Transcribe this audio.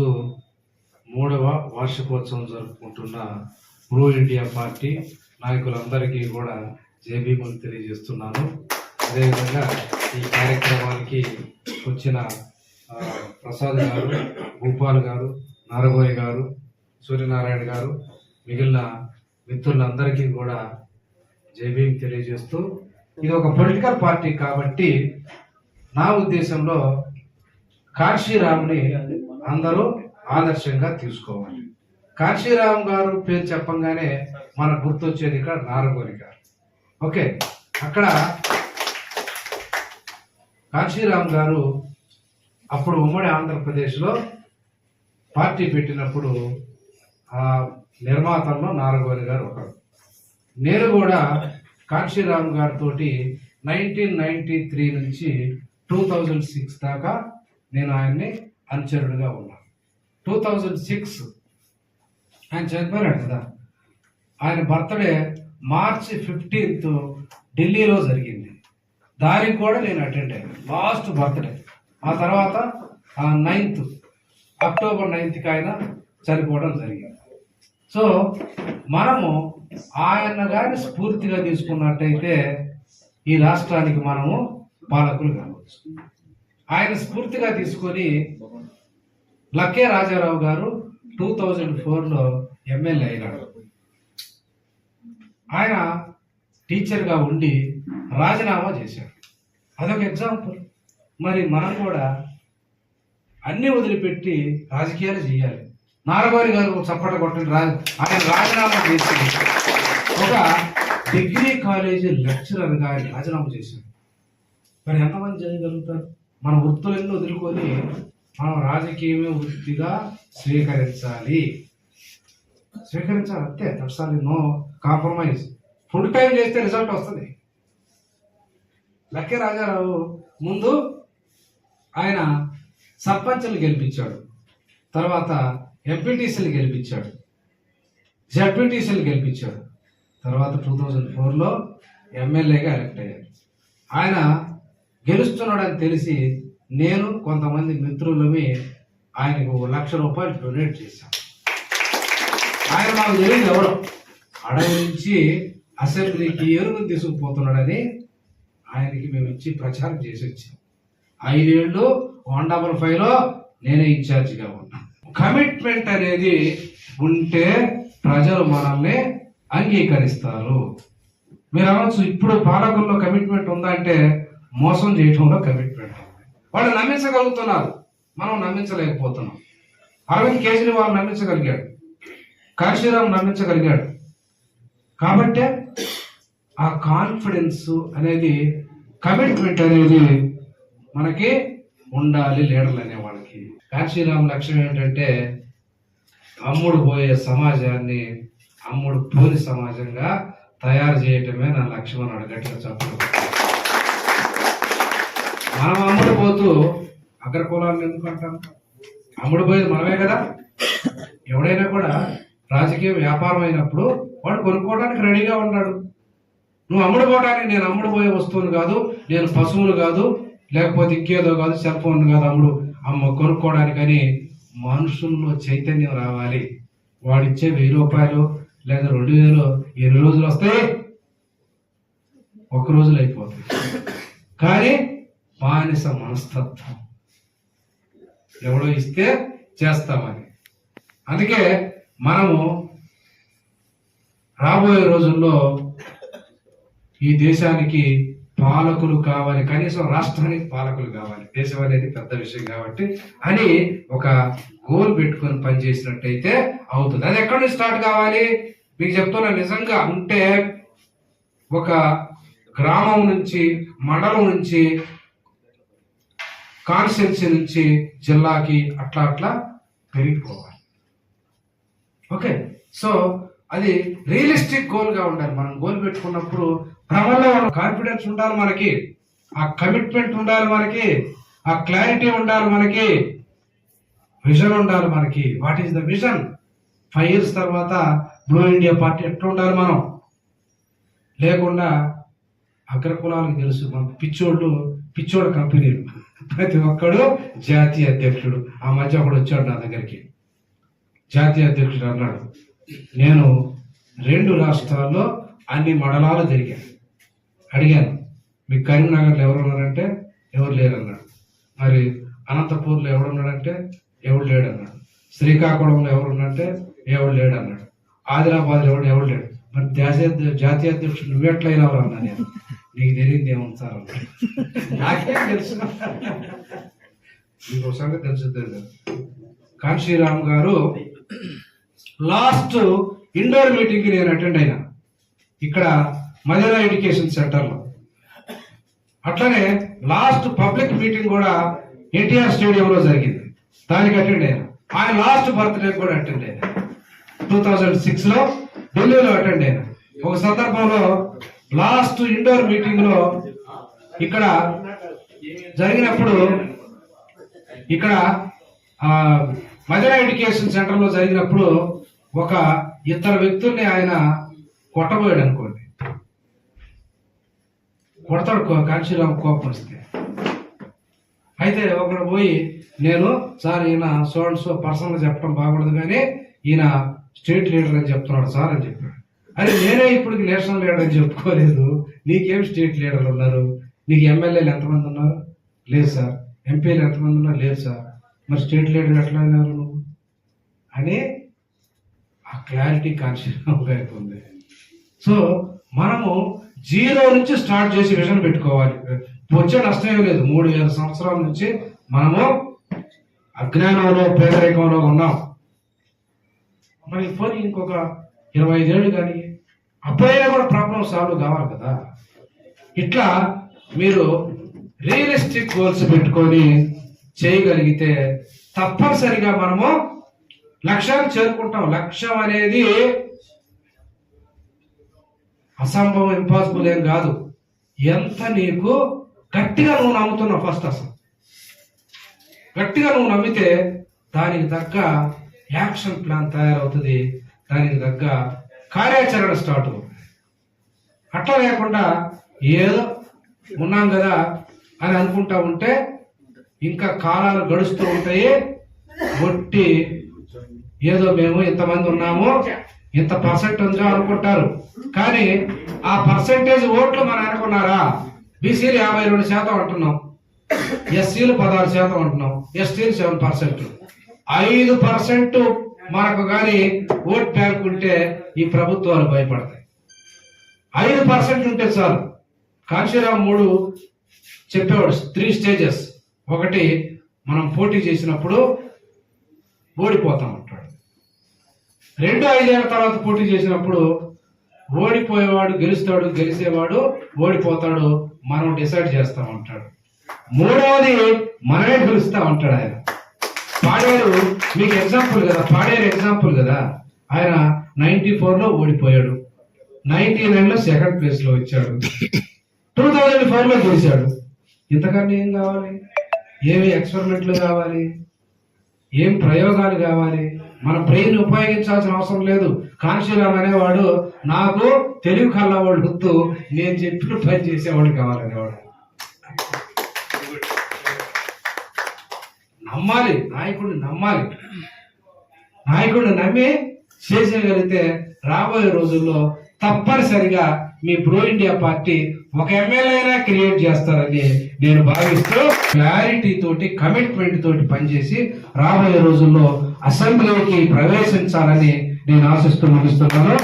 ఈరోజు మూడవ వార్షికోత్సవం జరుపుకుంటున్న బ్లూ ఇండియా పార్టీ నాయకులందరికీ కూడా జేబీములు తెలియజేస్తున్నాను. అదేవిధంగా ఈ కార్యక్రమానికి వచ్చిన ప్రసాద్ గారు భూపాల్ గారు నారగోయ్ గారు సూర్యనారాయణ గారు మిగిలిన మిత్రులందరికీ కూడా జేబీఎం తెలియజేస్తూ ఇది ఒక పొలిటికల్ పార్టీ కాబట్టి నా ఉద్దేశంలో కాశీరామ్ని అందరూ ఆదర్శంగా తీసుకోవాలి. కాశీరామ్ గారు పేరు చెప్పంగానే మనకు గుర్తొచ్చేది ఇక్కడ నారగోరి గారు. ఓకే అక్కడ కాశీరామ్ గారు అప్పుడు ఉమ్మడి ఆంధ్రప్రదేశ్లో పార్టీ పెట్టినప్పుడు ఆ నిర్మాతల్లో నారగోరి గారు ఒకరు. నేను కూడా కాశీరామ్ గారితో నైన్టీన్ నైన్టీ త్రీ నుంచి టూ థౌజండ్ సిక్స్ దాకా నేను ఆయన్ని అనుచరుడుగా ఉన్నాను టూ థౌజండ్ సిక్స్ ఆయన చనిపోయినాడు కదా. ఆయన బర్త్డే మార్చి ఫిఫ్టీన్త్ ఢిల్లీలో జరిగింది. దానికి కూడా నేను అటెండ్ అయ్యాను. Last birthday. ఆ తర్వాత నైన్త్ అక్టోబర్ నైన్త్కి ఆయన చనిపోవడం జరిగింది. సో మనము ఆయన గారి స్ఫూర్తిగా తీసుకున్నట్టయితే ఈ రాష్ట్రానికి మనము పాలకులు కావచ్చు. ఆయన స్ఫూర్తిగా తీసుకొని లక్కే రాజారావు గారు టూ థౌజండ్ ఫోర్లో ఎమ్మెల్యే అయినాడు ఆయన టీచర్గా ఉండి రాజీనామా చేశాడు అదొక ఎగ్జాంపుల్. మరి మనం కూడా అన్నీ వదిలిపెట్టి రాజకీయాలు చేయాలి. నారగారి గారు చప్పట కొట్టండి రాజు ఆయన రాజీనామా చేసి ఒక డిగ్రీ కాలేజీ లెక్చరర్గా ఆయన రాజీనామా చేశాడు మరి ఎంతమంది చేయగలుగుతారు? మన వృత్తులన్నీ వదులుకొని మనం రాజకీయమే వృత్తిగా స్వీకరించాలి. స్వీకరించాలి అంతే that's no compromise full time చేస్తే రిజల్ట్ వస్తుంది. లక్కే రాజారావు ముందు ఆయన సర్పంచ్ని గెలిపించాడు. తర్వాత ఎంపీటీసీని గెలిపించాడు. జడ్పీటీసీని గెలిపించాడు. తర్వాత టూ థౌజండ్ ఫోర్లో ఎమ్మెల్యేగా ఎలక్ట్ అయ్యాడు. ఆయన గెలుస్తున్నాడని తెలిసి నేను కొంతమంది మిత్రులమి ఆయనకు ఒక లక్ష రూపాయలు డొనేట్ చేశాను ఆయన నాకు తెలియదు ఎవరు. అడవి నుంచి అసెంబ్లీకి ఎరుగు తీసుకుపోతున్నాడని ఆయనకి మేము ఇచ్చి ప్రచారం చేసి వచ్చాం. ఐదేళ్ళు వన్ డబల్ ఫైవ్లో నేనే ఇన్ఛార్జిగా ఉన్నా. కమిట్మెంట్ అనేది ఉంటే ప్రజలు మనల్ని అంగీకరిస్తారు. మీరు అనొచ్చు ఇప్పుడు పాలకుల్లో కమిట్మెంట్ ఉందంటే మోసం చేయటంలో కమిట్మెంట్ ఉంది వాళ్ళు నమ్మించగలుగుతున్నారు. మనం నమ్మించలేకపోతున్నాం. అరవింద్ కేజ్రీవాల్ నమ్మించగలిగాడు. కాశీరామ్ నమ్మించగలిగాడు. కాబట్టే ఆ కాన్ఫిడెన్స్ అనేది కమిట్మెంట్ అనేది మనకి ఉండాలి లీడర్లు అనే వాళ్ళకి. కాశీరామ్ లక్ష్యం ఏంటంటే అమ్ముడు పోయే సమాజాన్ని అమ్ముడు పోని సమాజంగా తయారు చేయటమే నా లక్ష్యం అని అడగట్ల చెప్పడం మనం అమ్ముడు పోతూ అగ్రకులాలను ఎందుకు అంటాం అమ్ముడు పోయేది మనమే కదా. ఎవడైనా కూడా రాజకీయ వ్యాపారం అయినప్పుడు వాడు కొనుక్కోవడానికి రెడీగా ఉన్నాడు. నువ్వు అమ్ముడు పోవడానికి నేను అమ్ముడు పోయే వస్తువులు కాదు నేను పశువులు కాదు లేకపోతే ఇంకేదో కాదు సెల్ ఫోన్ కాదు అమ్ముడు. అమ్మ కొనుక్కోవడానికని మనుషుల్లో చైతన్యం రావాలి. వాడిచ్చే వెయ్యి రూపాయలు లేదా రెండు వేలు ఎన్ని రోజులు వస్తాయి? ఒక రోజులు అయిపోతాయి. కానీ బానిస మనస్తత్వం. ఎవడో ఇస్తే చేస్తామని. అందుకే మనము రాబోయే రోజుల్లో ఈ దేశానికి పాలకులు కావాలి కనీసం రాష్ట్రానికి పాలకులు కావాలి. దేశం అనేది పెద్ద విషయం కాబట్టి అని ఒక గోల్ పెట్టుకొని పనిచేసినట్టయితే అవుతుంది. అది ఎక్కడి నుంచి స్టార్ట్ కావాలి? మీకు చెప్తున్నా నిజంగా ఉంటే ఒక గ్రామం నుంచి మండలం నుంచి కాన్స్టెన్సీ నుంచి జిల్లాకి అట్లా అట్లా పెరిగిపోవాలి. ఓకే సో అది రియలిస్టిక్ గోల్గా ఉండాలి. మనం గోల్ పెట్టుకున్నప్పుడు భ్రమలో కాన్ఫిడెన్స్ ఉండాలి మనకి ఆ కమిట్మెంట్ ఉండాలి మనకి ఆ క్లారిటీ ఉండాలి మనకి విజన్ ఉండాలి మనకి. What is the vision? Five years తర్వాత బ్లూ ఇండియా పార్టీ ఎట్లా ఉండాలి మనం? లేకుండా అగ్రకులాలకు తెలుసు మన పిచ్చోళ్ళు పిచ్చోడు కంపెనీలు ప్రతి ఒక్కడు జాతీయ అధ్యక్షుడు. ఆ మధ్య ఒకడు వచ్చాడు నా దగ్గరికి. జాతీయ అధ్యక్షుడు అన్నాడు నేను రెండు రాష్ట్రాల్లో అన్ని మండలాలు తిరిగాను. అడిగాను మీ కరీంనగర్లో ఎవరు ఉన్నారంటే? ఎవరు లేరు అన్నాడు మరి అనంతపూర్లో ఎవడున్నాడంటే ఎవడు లేడన్నాడు. శ్రీకాకుళంలో ఎవరున్నంటే ఎవడు లేడన్నాడు. ఆదిలాబాద్లో ఎవడు ఎవడు లేడు. మరి జాతీయ జాతీయ అధ్యక్షుడు నువ్వెట్లయినావు అన్నా నేను. నీకు తెలియదు ఏముంది సార్. నాకేం తెలుసు? మీకు సంగతి తెలుసు తెలియదు కాంశీరామ్ గారు లాస్ట్ ఇండోర్ మీటింగ్కి నేను అటెండ్ అయినా. ఇక్కడ మదన ఎడ్యుకేషన్ సెంటర్లో. అట్లనే లాస్ట్ పబ్లిక్ మీటింగ్ కూడా ఎన్టీఆర్ స్టేడియంలో జరిగింది. దానికి అటెండ్ అయినా. ఆయన లాస్ట్ బర్త్డే కూడా అటెండ్ అయినా. టూ థౌజండ్ సిక్స్లో ఢిల్లీలో అటెండ్ అయినా. ఒక సందర్భంలో లాస్ట్ ఇండోర్ మీటింగ్లో ఇక్కడ జరిగినప్పుడు ఇక్కడ మదర్ ఎడ్యుకేషన్ సెంటర్లో జరిగినప్పుడు ఒక ఇద్దరు వ్యక్తుల్ని ఆయన కొట్టబోయాడు అనుకోండి. కొడతాడు కో- కోపం వస్తే. అయితే ఒకడు పోయి నేను సార్ ఈయన సో అండ్ సో పర్సనల్ చెప్పడం బాగుండదు కానీ ఈయన స్టేట్ లీడర్ అని చెప్తున్నాడు సార్ అని చెప్పి అరే నేనే ఇప్పటికి నేషనల్ లీడర్ అని చెప్పుకోలేదు. నీకేం స్టేట్ లీడర్లు ఉన్నారు? నీకు ఎమ్మెల్యేలు ఎంతమంది ఉన్నారు? లేదు సార్. ఎంపీలు ఎంతమంది ఉన్నారు? లేదు సార్. మరి స్టేట్ లీడర్ ఎట్లా అయినారు నువ్వు? అని ఆ క్లారిటీ కాన్షియస్ గారికి ఉంది. సో మనము జీరో నుంచి స్టార్ట్ చేసి విజన్ పెట్టుకోవాలి. వచ్చే నష్టం లేదు. మూడు వేల సంవత్సరాల నుంచి మనము అజ్ఞానంలో పేదరికంలో ఉన్నాం. మరి ఫోన్ ఇంకొక ఇరవై ఐదేళ్ళు కానీ అప్పుడైనా కూడా ప్రాబ్లం సాల్వ్ కావాలి కదా. ఇట్లా మీరు రియలిస్టిక్ గోల్స్ పెట్టుకొని చేయగలిగితే తప్పనిసరిగా మనము లక్ష్యాన్ని చేరుకుంటాం. లక్ష్యం అనేది అసంభవం ఇంపాసిబుల్ ఏం కాదు. ఎంత నీకు గట్టిగా నువ్వు నమ్ముతున్నావు ఫస్ట్ అసలు. గట్టిగా నువ్వు నమ్మితే దానికి తగ్గ యాక్షన్ ప్లాన్ తయారవుతుంది. దానికి తగ్గ కార్యాచరణ స్టార్ట్ అట్లా లేకుండా ఏదో ఉన్నాం కదా అని అనుకుంటా ఉంటే ఇంకా కాలాలు గడుస్తూ ఉంటాయి. ఒట్టి ఏదో మేము ఇంతమంది ఉన్నాము ఇంత పర్సెంట్ ఉందో అనుకుంటారు. కానీ ఆ పర్సెంటేజ్ ఓట్లు మనం అనుకున్నారా? బీసీలు యాభై రెండు శాతం అంటున్నాం. ఎస్సీలు పదహారు శాతం అంటున్నాం. ఎస్టీలు సెవెన్ పర్సెంట్ ఐదు పర్సెంట్ మనకు కానీ ఓట్ బ్యాంక్ ఉంటే ఈ ప్రభుత్వాలు భయపడతాయి. ఐదు పర్సెంట్ ఉంటే చాలు. కాంశీరామ్ మూడు చెప్పేవాడు త్రీ స్టేజెస్. ఒకటి మనం పోటీ చేసినప్పుడు ఓడిపోతాం అంటాడు రెండు ఐదేళ్ళ తర్వాత పోటీ చేసినప్పుడు ఓడిపోయేవాడు గెలుస్తాడు గెలిచేవాడు ఓడిపోతాడు మనం డిసైడ్ చేస్తామంటాడు. మూడవది మనమే గెలుస్తామంటాడు ఆయన. పాడేరు మీకు ఎగ్జాంపుల్ కదా పాడేరు ఎగ్జాంపుల్ కదా. ఆయన నైన్టీ లో ఓడిపోయాడు. నైన్టీ లో సెకండ్ ప్లేస్లో వచ్చాడు. టూ థౌజండ్ ఫోర్లో గెలిచాడు. ఇంతకన్నా ఏం కావాలి? ఏమి ఎక్స్పెరిమెంట్లు కావాలి? ఏం ప్రయోగాలు కావాలి? మన బ్రెయిన్ ఉపయోగించాల్సిన అవసరం లేదు. కాన్షిరామ్ అనేవాడు నాకు తెలివి కళ్ళవాడు గుర్తు నేను చెప్పిన పని చేసేవాడు కావాలనేవాడు. నమ్మాలి నాయకుడిని నమ్మాలి. నాయకుడిని నమ్మి చేసేయగలిగితే రాబోయే రోజుల్లో తప్పనిసరిగా మీ ప్రో ఇండియా పార్టీ ఒక ఎమ్మెల్యేనా క్రియేట్ చేస్తారని నేను భావిస్తూ క్లారిటీ తోటి కమిట్మెంట్ తోటి పనిచేసి రాబోయే రోజుల్లో అసెంబ్లీకి ప్రవేశించాలని నేను ఆశిస్తూ ముగిస్తున్నాను.